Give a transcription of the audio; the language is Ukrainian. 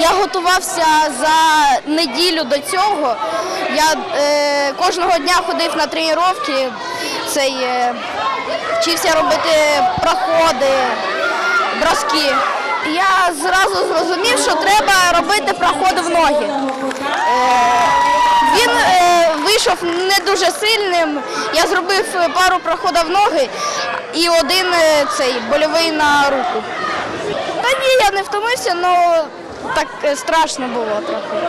я готувався за неділю до цього. Я е, кожного дня ходив на тренування, е, вчився робити проходи, броски. Я зразу зрозумів, що треба робити проходи в ноги. Е, він е, вийшов не дуже сильним. Я зробив пару проходів в ноги і один е, цей больовий на руку. Та ні, я не втомився, але так е, страшно було трохи.